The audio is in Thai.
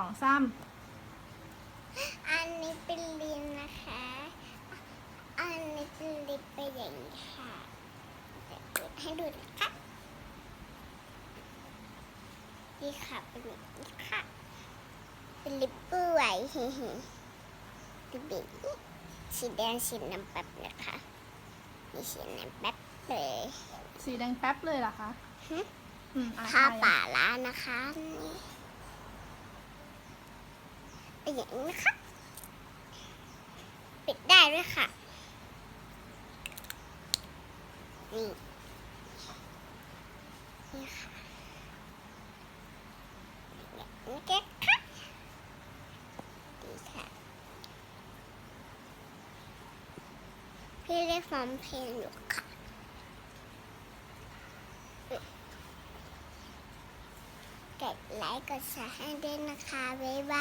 องสามอันนี้เป็นลิ้นนะคะ อันนี้เป็นลิ้นไปนอย่างนี้ค่ะเดี๋ยวเปิดให้ดูนะคะนี่ค่ะ เป็นแบบนี้ค่ะ เป็นลิปปื้ไหวฮิฮิดูแบบนี้สีแดงสีน้ำแป๊บนะคะมีสีน้ำแป๊บเลยสีแดงแป๊บเลยเหรอคะหึอืมอะผ้าใช่ป่าล้านนะคะนี่เป็น อย่างนี้นะคะ ปิดได้ด้วยค่ะ นี่ นี่ค่ะนี่แกค่ะดีค่ะ พี่เรียกฟอร์มเพลงอยู่ค่ะกดไลค์กดแชร์ให้ด้วยนะคะ บ๊ายบ